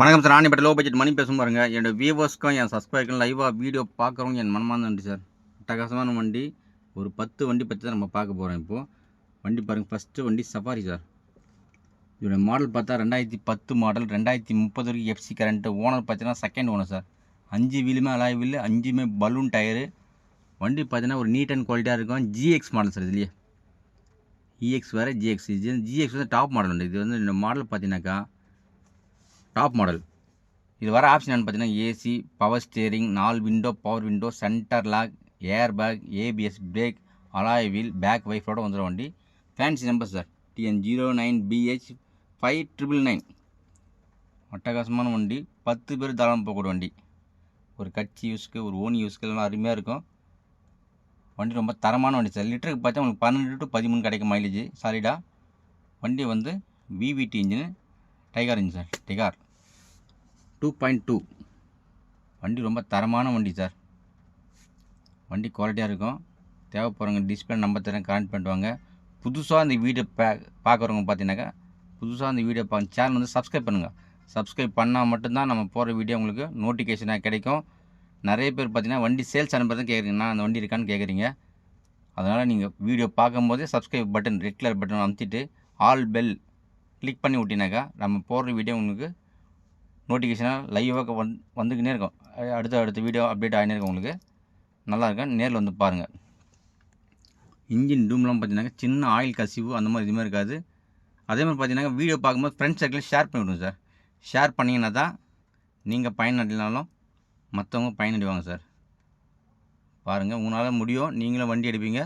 வணக்கம் சார் ஆனிப்பட்ட low budget மணி பேசும் பாருங்க. என்னோடய வியூவர்ஸ்க்கும் என் சப்ஸ்கிரைபருக்கும் லைவாக வீடியோ பார்க்குறவங்க என் மனமான நன்றி சார். அட்டகாசமான வண்டி ஒரு பத்து வண்டி பற்றி தான் நம்ம பார்க்க போகிறோம் இப்போது வண்டி பாருங்கள் ஃபஸ்ட்டு வண்டி சஃபாரி சார். இதோட மாடல் பார்த்தா ரெண்டாயிரத்தி பத்து மாடல் ரெண்டாயிரத்தி முப்பது வரைக்கும் எஃப்சி கரண்ட்டு ஓனர் பார்த்தீங்கன்னா செகண்ட் ஓனர் சார். அஞ்சு வீலுமே அலாய் வீல் அஞ்சுமே பலூன் டயரு வண்டி பார்த்தீங்கன்னா ஒரு நீட் அண்ட் குவாலிட்டியாக இருக்கும். ஜிஎக்ஸ் மாடல் சார் இதுலேயே. இஎக்ஸ் வேறு ஜிஎக்ஸ் இது. ஜிஎக்ஸ் வந்து டாப் மாடல் உண்டு. இது வந்து மாடல் பார்த்தீங்கன்னாக்கா டாப் மாடல் இது வர ஆப்ஷன் பார்த்தீங்கன்னா ஏசி பவர் ஸ்டியரிங் நாலு window power window center lock air bag ABS brake alloy wheel back வைஃபோட வந்துடும் வண்டி. Fancy number sir TN zero nine BH five triple nine அட்டகாசமான வண்டி. பத்து பேர் தாராளம் போகக்கூடிய வண்டி. ஒரு கட்சி யூஸ்க்கு ஒரு ஓன் யூஸ்க்கு எல்லாம் அருமையாக இருக்கும். வண்டி ரொம்ப தரமான வண்டி சார் லிட்டருக்கு பார்த்தா உங்களுக்கு பன்னெண்டு டு பதிமூணு கிடைக்கும் மைலேஜ் சாலிடாக வண்டி வந்து VVT engine Tigor sir Tigor two point two. வண்டி ரொம்ப தரமான வண்டி சார். வண்டி குவாலிட்டியாக இருக்கும். தேவைப்படுறவங்க டிஸ்பிளே நம்பர் தரேன் கனெக்ட் பண்ணிட்டு வாங்க புதுசாக இந்த வீடியோ பே பார்க்குறவங்க பார்த்தீங்கன்னாக்கா புதுசாக இந்த வீடியோ பார்க்க சேனல் வந்து சப்ஸ்கிரைப் பண்ணுங்கள் சப்ஸ்கிரைப் பண்ணால் மட்டும்தான் நம்ம போகிற வீடியோ உங்களுக்கு நோட்டிஃபிகேஷனாக கிடைக்கும். நிறைய பேர் பார்த்தீங்கன்னா வண்டி சேல்ஸ் அனுப்புறது கேட்குறீங்க அந்த வண்டி இருக்கான்னு கேட்குறீங்க அதனால் நீங்கள் வீடியோ பார்க்கும்போதே subscribe button red colour button அமுத்திட்டு all bell click பண்ணி விட்டினாக்கா நம்ம போடுற வீடியோ உங்களுக்கு நோட்டிஃபிகேஷனாக லைவாக வந் வந்துக்கினே இருக்கும். அடுத்த அடுத்த வீடியோ அப்டேட் ஆகினே இருக்கும் உங்களுக்கு. நல்லாயிருக்கும் நேரில் வந்து பாருங்கள் இன்ஜின் டூம்லாம் பார்த்தீங்கன்னாக்கா சின்ன ஆயில் கசிவு அந்த மாதிரி எதுவுமே இருக்காது. அதே மாதிரி பார்த்தீங்கன்னா வீடியோ பார்க்கும்போது ஃப்ரெண்ட்ஸ் சர்க்கிளில் ஷேர் பண்ணிவிடுங்க சார். ஷேர் பண்ணிங்கன்னா தான் நீங்கள் பயனடைனாலும் மற்றவங்க பயனடைவாங்க சார். பாருங்கள் உங்களால் முடியும். நீங்களும் வண்டி எடுப்பீங்க.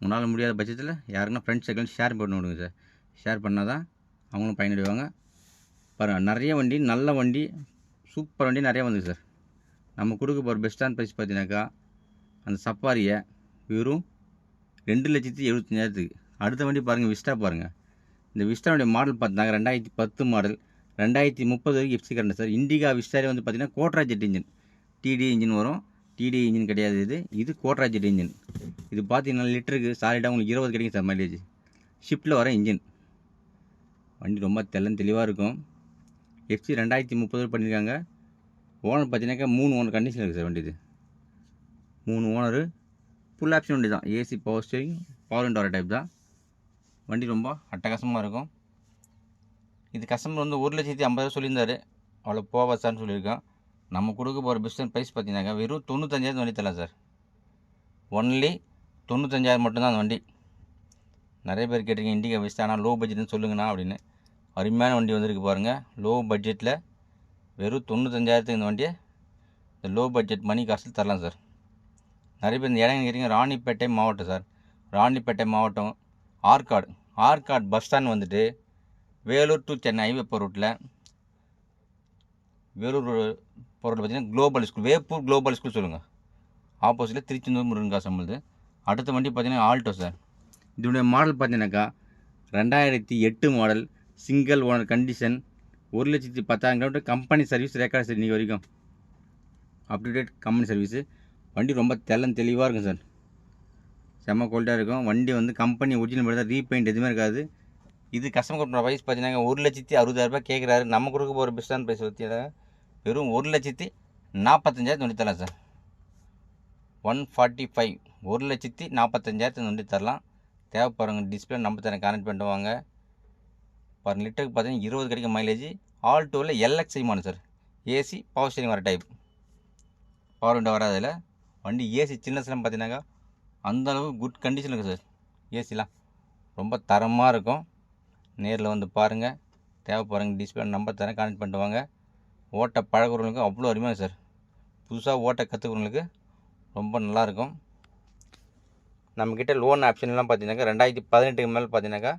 உங்களால் முடியாத பட்சத்தில் யாருன்னா ஃப்ரெண்ட்ஸ் சர்க்கிள் ஷேர் பண்ணி விடுங்க சார். ஷேர் பண்ணால் தான் அவங்களும் பயனடைவாங்க. பாருங்கள் நிறைய வண்டி நல்ல வண்டி சூப்பர் வண்டி நிறையா வந்துது சார். நம்ம கொடுக்க போகிற பெஸ்ட்டான ப்ரைஸ் பார்த்தீங்கன்னாக்கா அந்த சப்பாரியை வெறும் ரெண்டு லட்சத்தி எழுபத்தஞ்சாயிரத்துக்கு. அடுத்த வண்டி பாருங்கள் விஸ்டா பாருங்கள் இந்த விஸ்டாவுடைய மாடல் பார்த்தாங்க ரெண்டாயிரத்தி பத்து மாடல் ரெண்டாயிரத்தி முப்பது வரைக்கும் எஃப்சி கரண்ட் சார். இண்டிகா விஸ்டாரே வந்து பார்த்தீங்கன்னா Quadrajet engine DD engine வரும். டிடி இன்ஜின் கிடையாது இது. இது கோட்ரா ஜெட் இன்ஜின் இது பார்த்தீங்கன்னா லிட்டருக்கு சாலிடாக உங்களுக்கு இருபது கிடைக்கும் சார் மைலேஜ் ஷிஃப்ட்டில் வர இன்ஜின் வண்டி ரொம்ப தெல்லம் தெளிவாக இருக்கும். எஃப்சி ரெண்டாயிரத்தி முப்பது பண்ணியிருக்காங்க ஓனர் பார்த்தீங்கன்னாக்கா மூணு ஓனர் கண்டிஷன் இருக்குது சார் வண்டி இது மூணு ஓனரு ஃபுல் ஆப்ஷன் வண்டி தான். ஏசி பவர் ஸ்டேரிங் பவர் இண்டோர டைப் தான். வண்டி ரொம்ப அட்டகாசமாக இருக்கும். இது கஸ்டமர் வந்து ஒரு லட்சத்தி ஐம்பதாயிரம் சொல்லியிருந்தாரு. அவ்வளோ போவா சார்னு சொல்லியிருக்கான். நம்ம கொடுக்க போகிற பிஸ்னஸ் ப்ரைஸ் பார்த்தீங்கன்னாக்கா வெறும் தொண்ணூத்தஞ்சாயிரம் வண்டி தரலாம் சார் ஒன்லி தொண்ணூத்தஞ்சாயிரம் மட்டும்தான் அந்த வண்டி. நிறைய பேர் கேட்டிருக்கீங்க இண்டிகா பெஸ்ட் ஆனால் லோ பட்ஜெட்னு சொல்லுங்கண்ணா அப்படின்னு. அருமையான வண்டி வந்திருக்கு பாருங்கள் லோ பட்ஜெட்டில் வெறும் தொண்ணூத்தஞ்சாயிரத்துக்கு இந்த வண்டியை இந்த லோ பட்ஜெட் மணி காசில் தரலாம் சார் நிறைய பேர் இந்த இடம் கேட்டிங்க ராணிப்பேட்டை மாவட்டம் சார் ராணிப்பேட்டை மாவட்டம் ஆற்காடு ஆற்காடு பஸ் ஸ்டாண்ட் வந்துட்டு வேலூர் டு சென்னை ஹைவே போகிற ரூட்டில் வேலூர் போகிற ரோட்டில் பார்த்தீங்கன்னா global school Veppur global school சொல்லுங்கள் ஆப்போசிட்டில் திருச்செந்தூர் முருகன்காசு நம்மளுது அடுத்த வண்டி பார்த்தீங்கன்னா ஆல்டோ சார் இதனுடைய மாடல் பார்த்தீங்கன்னாக்கா ரெண்டாயிரத்தி எட்டு மாடல் சிங்கிள் ஓனர் கண்டிஷன் ஒரு லட்சத்தி பத்தாயிரம் kilometre company service record sir இன்றைக்கி வரைக்கும். Up to date company service வண்டி ரொம்ப தெல்லம் தெளிவாக இருக்கும் சார் செம்ம குவாலிட்டியாக இருக்கும். வண்டி வந்து கம்பெனி ஒரிஜினல் மட்டும் தான் ரீபெயிண்ட் எதுவுமே இருக்காது. இது கஸ்டமர் கொடுக்குற ப்ரைஸ் பார்த்தீங்கன்னா ஒரு லட்சத்தி அறுபதாயிரரூபா கேட்குறாரு நம்ம கொடுக்க போகிற பெஸ்டான ப்ரைஸ் பற்றி வெறும் ஒரு லட்சத்தி நாற்பத்தஞ்சாயிரத்து நொண்டி தரலாம் சார் ஒன் ஃபார்ட்டி ஃபைவ் ஒரு லட்சத்தி நாற்பத்தஞ்சாயிரத்து நொண்டி தரலாம். தேவைப்படுறவங்க டிஸ்பிளே நம்ம தரேன். கனெக்ட் பண்ணிட்டு வாங்க. பர் லிட்டருக்கு பார்த்தீங்கன்னா இருபது கிடைக்கும் மைலேஜ் ஆல் டூவில் LX model sir AC power steering வர டைப் பவர் விண்டோ வராதில். வண்டி ஏசி சின்னஸ்லாம் பார்த்தீங்கன்னாக்கா அந்த குட் கண்டிஷன் இருக்குது சார் ஏசிலாம் ரொம்ப தரமாக இருக்கும். நேரில் வந்து பாருங்கள் தேவைப்படுறவங்க டிஸ்பிளே நம்பர் தரேன் கனெக்ட் பண்ணிட்டு வாங்க. ஓட்ட பழகுறவங்களுக்கு அவ்வளோ அருமையாக சார் புதுசாக ஓட்ட கற்றுக்கிறவங்களுக்கு ரொம்ப நல்லாயிருக்கும் நம்மக்கிட்ட லோன் ஆப்ஷன்லாம் பார்த்தீங்கன்னாக்கா ரெண்டாயிரத்தி பதினெட்டுக்கு மேலே பார்த்தீங்கன்னாக்கா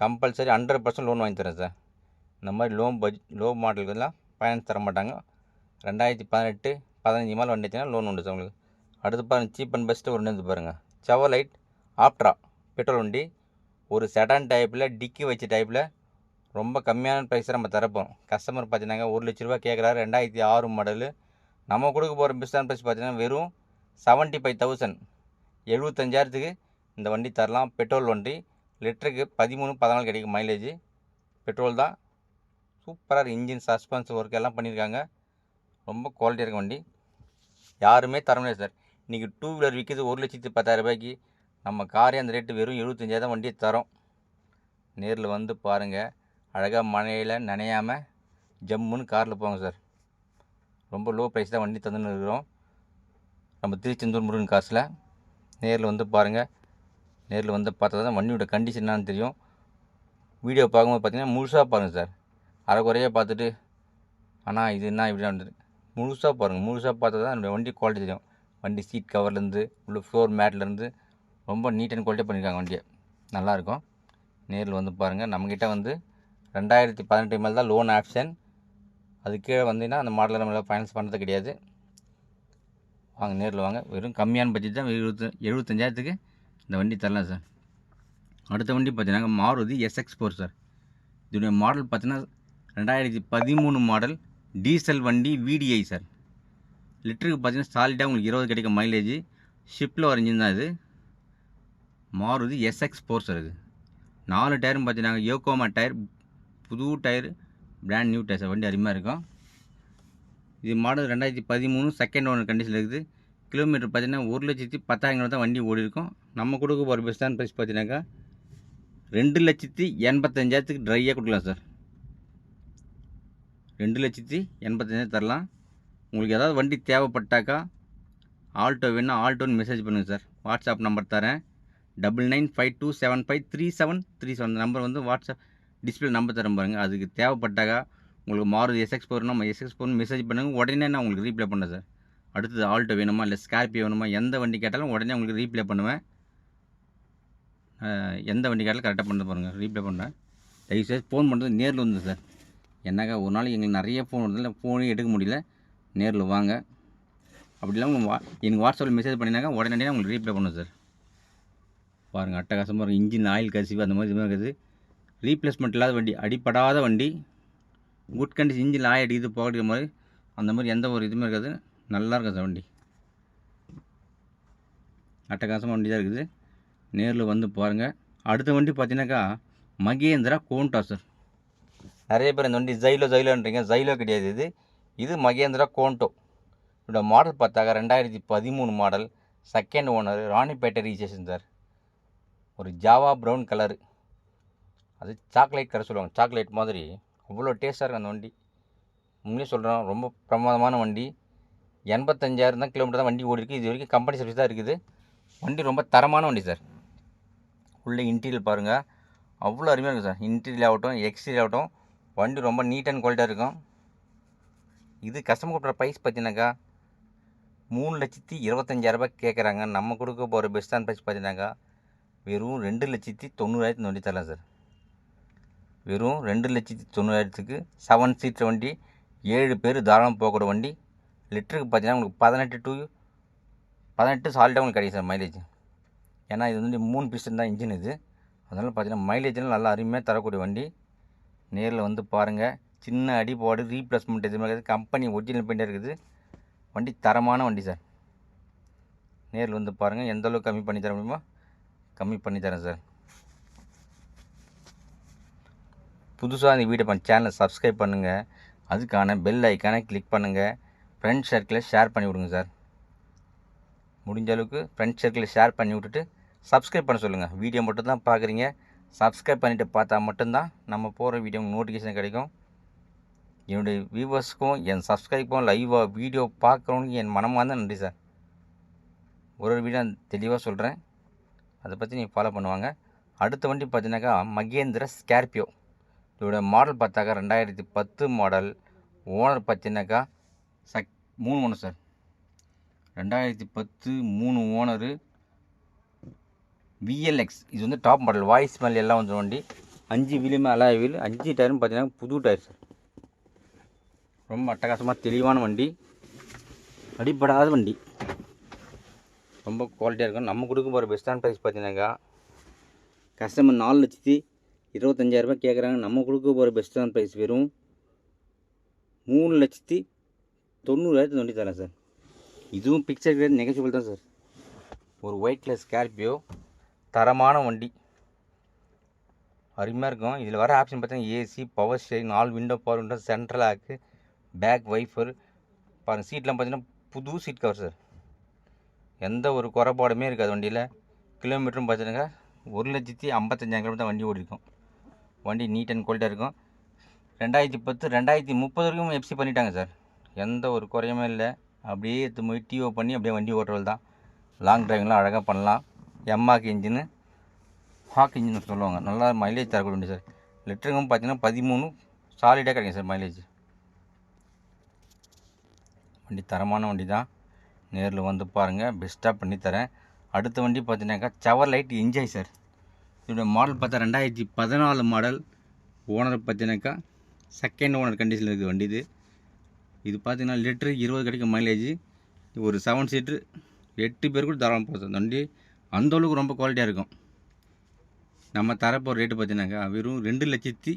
கம்பல்சரி ஹண்ட்ரட் பர்சன்ட் லோன் வாங்கி தரேன் சார். இந்த மாதிரி லோன் பட்ஜ் லோ மாடலுக்கெல்லாம் ஃபைனான்ஸ் தர மாட்டாங்க. ரெண்டாயிரத்தி பதினெட்டு பதினஞ்சு மேலே வண்டிச்சுன்னா லோன் உண்டு சார் உங்களுக்கு. அடுத்து பாருங்கள் சீப் அண்ட் பெஸ்ட்டு ஒன்று வந்து பாருங்கள் செவலைட் ஆப்ட்ரா பெட்ரோல் வண்டி. ஒரு செடான் டைப்பில் டிக்கி வச்ச டைப்பில் ரொம்ப கம்மியான ப்ரைஸை நம்ம தரப்போம். கஸ்டமர் பார்த்தீங்கன்னா ஒரு லட்ச ரூபா கேட்குறாரு ரெண்டாயிரத்தி ஆறு மாடலு நம்ம கொடுக்க போகிற பெஸ்ட்டான ப்ரைஸ் பார்த்தீங்கன்னா வெறும் செவன்ட்டி ஃபைவ் தௌசண்ட் எழுபத்தஞ்சாயிரத்துக்கு இந்த வண்டி தரலாம். பெட்ரோல் வண்டி. லிட்டருக்கு பதிமூணு பதினாலு கிடைக்கும் மைலேஜ் பெட்ரோல் தான். சூப்பராக இன்ஜின் சஸ்பென்ஸ் ஒர்க் எல்லாம் பண்ணியிருக்காங்க ரொம்ப குவாலிட்டியாக இருக்க வண்டி. யாருமே தர முடியாது சார் இன்றைக்கி டூ வீலர் விற்கிது ஒரு லட்சத்து பத்தாயிரரூபாய்க்கு நம்ம காரே அந்த ரேட்டு வெறும் எழுபத்தஞ்சாயிரம் வண்டியை தரோம். நேரில் வந்து பாருங்கள் அழகாக மழையில் நனையாமல் ஜம்முன்னு காரில் போங்க சார் ரொம்ப லோ ப்ரைஸ் தான் வண்டி தந்துன்னு இருக்கிறோம். நம்ம திருச்செந்தூர் முருகன் காசில் நேரில் வந்து பாருங்கள் நேரில் வந்து பார்த்தா தான் வண்டியோட கண்டிஷன் என்னான்னு தெரியும். வீடியோ பார்க்கும்போது பார்த்தீங்கன்னா முழுசாக பாருங்கள் சார் அரைக்குறையாக பார்த்துட்டு ஆனால் இது என்ன இப்படி முழுசாக பாருங்கள் முழுசாக பார்த்தா தான் என்னுடைய வண்டி குவாலிட்டி தெரியும். வண்டி சீட் கவர்லேருந்து உள்ள ஃப்ளோர் மேட்லேருந்து ரொம்ப நீட் அண்ட் குவாலிட்டியாக பண்ணியிருக்காங்க வண்டியை. நல்லாயிருக்கும் நேரில் வந்து பாருங்கள் நம்மக்கிட்ட வந்து ரெண்டாயிரத்தி பதினெட்டு மேலே தான் லோன் ஆப்ஷன் அது கீழே வந்தீங்கன்னா அந்த மாடலில் நம்மளால் ஃபைனான்ஸ் பண்ணுறது கிடையாது. வாங்க நேரில் வாங்க. வெறும் கம்மியான பட்ஜெட் தான் எழுபத்து எழுபத்தஞ்சாயிரத்துக்கு இந்த வண்டி தரலாம் சார். அடுத்த வண்டி பார்த்தீங்கன்னா மாருதி எஸ்எக்ஸ் ஃபோர் சார். இதோடைய மாடல் பார்த்தீங்கன்னா ரெண்டாயிரத்தி பதிமூணு மாடல் டீசல் வண்டி விடிஐ சார். லிட்டருக்கு பார்த்தீங்கன்னா சாலிடாக உங்களுக்கு இருபது கிடைக்கும் மைலேஜ் ஷிப்பில் ஒரு இன்ஜின் தான் இது. மாருதி எஸ்எக்ஸ் ஃபோர் சார் இது. நாலு டயரும் பார்த்தீங்கன்னா யோகோமா டயர் புது tyre brand new tyre sir. வண்டி அருமையாக இருக்கும். இது மாடல் ரெண்டாயிரத்தி பதிமூணு செகண்ட் ஓனர் கண்டிஷனில் இருக்குது. கிலோமீட்டர் பார்த்தீங்கன்னா ஒரு லட்சத்தி பத்தாயிரம் தான் வண்டி ஓடி இருக்கும். நம்ம கொடுக்க போகிற பெஸ்ட் ப்ரைஸ் பார்த்தீங்கன்னாக்கா ரெண்டு லட்சத்தி எண்பத்தஞ்சாயிரத்துக்கு ட்ரையாக கொடுக்கலாம் சார் ரெண்டு லட்சத்தி எண்பத்தஞ்சாயிரம் தரலாம். உங்களுக்கு ஏதாவது வண்டி தேவைப்பட்டாக்கா ஆல்டோ வேணால் ஆல்டோன்னு மெசேஜ் பண்ணுங்கள் சார் வாட்ஸ்அப் நம்பர் தரேன். Double nine five two seven five three seven three seven number வந்து வாட்ஸ்அப் டிஸ்பிளே நம்பர் தரேன் பாருங்கள் அதுக்கு தேவைப்பட்டாக்கா உங்களுக்கு மாறுது எஸ்எக்ஸ் போகிறோம் நம்ம எஸ்எக்ஸ் போகணும் மெசேஜ் பண்ணுங்கள் உடனே நான் உங்களுக்கு ரீப்ளை பண்ணேன் சார் அடுத்தது ஆல்ட்டோ வேணுமா இல்லை ஸ்கார்பியோ வேணுமா எந்த வண்டி கேட்டாலும் உடனே உங்களுக்கு ரீப்ளே பண்ணுவேன். எந்த வண்டி கேட்டாலும் கரெக்டாக பண்ண பாருங்கள் ரீப்ளே பண்ணுறேன் தயவுசெய்து ஃபோன் பண்ணுறது நேரில் வந்து சார். என்னக்கா ஒரு நாளைக்கு எங்களுக்கு நிறைய ஃபோன் வருதுல ஃபோனே எடுக்க முடியல. நேரில் வாங்க. அப்படி இல்லாமல் உங்கள் வா எனக்கு வாட்ஸ்அப்பில் மெசேஜ் பண்ணினாக்கா உடனடியாக உங்களுக்கு ரீப்ளே பண்ணும் சார். பாருங்கள் அட்டகாசமாக இருக்கும் இன்ஜின் ஆயில் கசிவு அந்த மாதிரி இதுமாதிரி இருக்குது ரீப்ளேஸ்மெண்ட் இல்லாத வண்டி அடிப்படாத வண்டி. குட் கண்டிஷன் இன்ஜின் ஆயில் அடிக்குது போகிற மாதிரி. அந்த மாதிரி எந்த ஒரு இதுவுமே இருக்காது. நல்லா இருக்கும் சார் வண்டி. அட்டகாசமாக வண்டி தான் இருக்குது. நேரில் வந்து பாருங்கள் அடுத்த வண்டி பார்த்தீங்கன்னாக்கா மகேந்திரா கோண்டா சார் நிறைய பேர் இந்த வண்டி ஜைலோ ஜைலோன்றீங்க ஜைலோ கிடையாது இது. இது மகேந்திரா கோண்டோ இதோட மாடல் பார்த்தாக்கா ரெண்டாயிரத்தி பதிமூணு model second owner Ranipet registration sir ஒரு ஜாவா ப்ரௌன் கலரு அது சாக்லேட் கலர் சொல்லுவாங்க. சாக்லேட் மாதிரி. அவ்வளோ டேஸ்ட்டாக இருக்கும் அந்த வண்டி. உண்மையே சொல்கிறோம் ரொம்ப பிரமாதமான வண்டி. எண்பத்தஞ்சாயிரம் தான் கிலோமீட்டர் தான் வண்டி ஓடிருக்கு இது வரைக்கும் கம்பெனி சர்வீஸ் தான் இருக்குது. வண்டி ரொம்ப தரமான வண்டி சார் உள்ளே இன்டீரியல் பாருங்கள் அவ்வளோ அருமையாக இருக்கும் சார் இன்டீரியல் ஆகட்டும் எக்ஸ்டீரியல் ஆகட்டும் வண்டி ரொம்ப நீட் அண்ட் குவாலிட்டியாக இருக்கும். இது கஸ்டமர் கொடுக்குற ப்ரைஸ் பார்த்தீங்கன்னாக்கா மூணு லட்சத்தி இருபத்தஞ்சாயிரரூபா கேட்குறாங்க. நம்ம கொடுக்க போகிற பெஸ்ட்டான ப்ரைஸ் பார்த்தீங்கன்னாக்கா வெறும் ரெண்டு லட்சத்தி தொண்ணூறாயிரத்து வண்டி தரலாம் சார் வெறும் ரெண்டு லட்சத்தி தொண்ணூறாயிரத்துக்கு செவன் சீட்டர் வண்டி ஏழு பேர் தாராளம் போகக்கூட வண்டி லிட்டருக்கு பார்த்தீங்கன்னா உங்களுக்கு பதினெட்டு டு பதினெட்டு சாலிடாக உங்களுக்கு கிடைக்கும் சார் மைலேஜ் ஏன்னா இது வந்து மூணு பிஸ்டன் தான் இன்ஜின் இது. அதனால் பார்த்தீங்கன்னா மைலேஜ்லாம் நல்லா அருமையாக தரக்கூடிய வண்டி. நேரில் வந்து பாருங்கள் சின்ன அடிபாடு ரீப்ளேஸ்மெண்ட் எதுவுமே இருக்குது கம்பெனி ஒரிஜினல் பெயிண்டாக இருக்குது. வண்டி தரமான வண்டி சார். நேரில் வந்து பாருங்கள் எந்த அளவுக்கு கம்மி பண்ணி தர முடியுமோ கம்மி பண்ணி தரேன் சார். புதுசாக இந்த வீடியோ பண்ண சேனலை சப்ஸ்கிரைப் பண்ணுங்கள் அதுக்கான பெல் ஐக்கானை கிளிக் பண்ணுங்கள் ஃப்ரெண்ட்ஸ் சர்க்கிளில் ஷேர் பண்ணி விடுங்க சார் முடிஞ்ச அளவுக்கு ஃப்ரெண்ட்ஸ் சர்க்கிளில் ஷேர் பண்ணி விட்டுட்டு சப்ஸ்கிரைப் பண்ண சொல்லுங்கள் வீடியோ மட்டும் தான் பார்க்குறீங்க சப்ஸ்கிரைப் பண்ணிவிட்டு பார்த்தா மட்டும்தான் நம்ம போகிற வீடியோ நோட்டிஃபிகேஷன் கிடைக்கும். என்னுடைய வியூவர்ஸ்க்கும் என் சப்ஸ்கிரைப்பும் லைவாக வீடியோ பார்க்குறவனுக்கு என் மனமார்ந்த நன்றி சார் ஒரு ஒரு வீடியோ தெளிவாக சொல்கிறேன் அதை பற்றி நீங்கள் ஃபாலோ பண்ணுவாங்க. அடுத்த வண்டி பார்த்தீங்கன்னாக்கா மகேந்திர ஸ்கார்பியோ இதோட மாடல் பார்த்தாக்கா ரெண்டாயிரத்தி பத்து மாடல் ஓனர் பார்த்தீங்கன்னாக்கா சக் மூணு ஓனர் சார். ரெண்டாயிரத்தி பத்து மூணு ஓனரு விஎல்எக்ஸ் இது வந்து டாப் மாடல் வாய்ஸ் மேல் எல்லாம் வந்து வண்டி. அஞ்சு வீலுமே அலாய் வீல். அஞ்சு டயரும் பார்த்தீங்கன்னா புது டயர் சார். ரொம்ப அட்டகாசமாக தெளிவான வண்டி. அடிப்படாத வண்டி. ரொம்ப குவாலிட்டியாக இருக்கும். நம்ம கொடுக்க போகிற பெஸ்ட்டான ப்ரைஸ் பார்த்தீங்கன்னாக்கா கஸ்டமர் நாலு லட்சத்தி இருபத்தஞ்சாயிரரூபா கேட்குறாங்க நம்ம கொடுக்க போகிற பெஸ்ட்டான ப்ரைஸ் வெறும் மூணு லட்சத்தி தொண்ணூறாயிரத்து வண்டி தரேன் சார். இதுவும் பிக்சர் கிடையாது நெகட்டிவ் தான் சார். ஒரு ஒயிட் கலர் ஸ்கார்பியோ தரமான வண்டி. அருமையாக இருக்கும். இதில் வர ஆப்ஷன் பார்த்தீங்கன்னா ஏசி பவர் ஸ்டேரிங் நாலு window power window central lock back wiper பாருங்கள் சீட்லாம் பார்த்தீங்கன்னா புது சீட் கவர் சார். எந்த ஒரு குறைபாடுமே இருக்காது வண்டியில். கிலோமீட்டரும் பார்த்தீங்கன்னா ஒரு லட்சத்தி ஐம்பத்தஞ்சாயிரம் கிலோமீட்டர் தான் வண்டி ஓடிருக்கும். வண்டி நீட் அண்ட் குவாலிட்டியாக இருக்கும். ரெண்டாயிரத்தி பத்து ரெண்டாயிரத்தி முப்பது வரைக்கும் எஃப்சி பண்ணிட்டாங்க சார். எந்த ஒரு குறையுமே இல்லை. அப்படியே எடுத்து போய் டிஓ பண்ணி அப்படியே வண்டி ஓட்டுறது தான் லாங் டிரைவிங்லாம் அழகாக பண்ணலாம். எம்மாக்கு இன்ஜினு ஹாக் இன்ஜின் சொல்லுவாங்க. நல்லா மைலேஜ் தரக்கூடிய சார். லிட்டருக்கும் பார்த்தீங்கன்னா பதிமூணு சாலிடாக கிடைக்கும் சார் மைலேஜ் வண்டி தரமான வண்டி தான் நேரில் வந்து பாருங்கள் பெஸ்ட்டாக பண்ணித்தரேன் அடுத்த வண்டி பார்த்தீங்கன்னாக்கா சவர் லைட் என்ஜாய் சார். இதோட மாடல் பார்த்தா ரெண்டாயிரத்தி பதினாலு மாடல் ஓனர் பார்த்தீங்கன்னாக்கா செகண்ட் ஓனர் கண்டிஷனில் இருக்குது வண்டி இது. இது பார்த்தீங்கன்னா லிட்டரு இருபது கிடைக்கும் மைலேஜ் ஒரு செவன் சீட்ரு எட்டு பேர் கூட தாராளம் போகுது வண்டி அந்தளவுக்கு ரொம்ப குவாலிட்டியாக இருக்கும். நம்ம தரப்போகிற ரேட்டு பார்த்தீங்கன்னாக்கா வெறும் ரெண்டு லட்சத்தி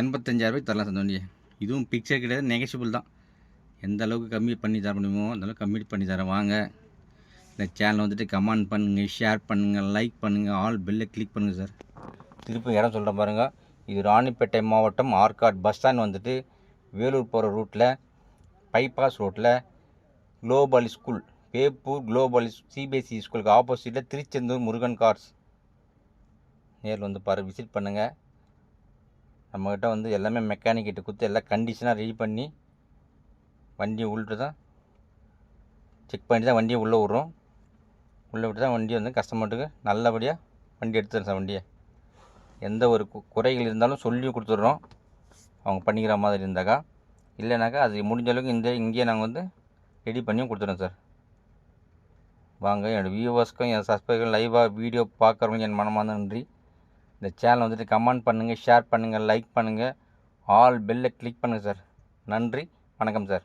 எண்பத்தஞ்சாயிரரூபாய்க்கு தரலாம் சார் வண்டியை. இதுவும் பிக்சர் கிடையாது நெகசிபிள் தான். எந்த அளவுக்கு கம்மி பண்ணி தர முடியுமோ அந்தளவுக்கு கம்மி பண்ணி தரேன். வாங்க. இந்த சேனல் வந்துட்டு கமெண்ட் பண்ணுங்கள் ஷேர் பண்ணுங்கள் லைக் பண்ணுங்கள் ஆல் பெல்லை கிளிக் பண்ணுங்கள் சார். திருப்பி இடம் சொல்கிறேன் பாருங்கள் இது ராணிப்பேட்டை மாவட்டம் ஆர்காட் பஸ் ஸ்டாண்ட் வந்துட்டு வேலூர் போகிற ரூட்டில் பைபாஸ் ரோட்டில் global school Veppur global CBSE ஸ்கூலுக்கு ஆப்போசிட்டில் திருச்செந்தூர் முருகன் கார்ஸ் நேரில் வந்து பாரு விசிட் பண்ணுங்கள் நம்மக்கிட்ட வந்து எல்லாமே மெக்கானிக் கிட்ட கொடுத்து எல்லாம் கண்டிஷனாக ரெடி பண்ணி வண்டியை உள்ளிட்டு தான் செக் பண்ணி தான் வண்டியை உள்ளே விட்றோம். உள்ளே விட்டு தான் வண்டியை வந்து கஸ்டமர்ட்டுக்கு நல்லபடியாக வண்டி எடுத்துடுறேன் சார் வண்டியை. எந்த ஒரு குறைகள் இருந்தாலும் சொல்லி கொடுத்துட்றோம். அவங்க பண்ணிக்கிற மாதிரி இருந்தாக்கா இல்லைனாக்கா அது முடிஞ்ச அளவுக்கு இந்த இங்கேயே நாங்கள் வந்து ரெடி பண்ணியும் கொடுத்துறோம் சார். வாங்க என்னோடய வியூவர்ஸ்க்கும் என் சப்ஸ்கிரைபர்கள் லைவாக வீடியோ பார்க்குறவங்க என் மனமார்ந்த நன்றி. இந்த சேனல் வந்துட்டு கமெண்ட் பண்ணுங்கள் ஷேர் பண்ணுங்கள் லைக் பண்ணுங்கள் ஆல் பெல்லை கிளிக் பண்ணுங்கள் சார். நன்றி வணக்கம் சார்.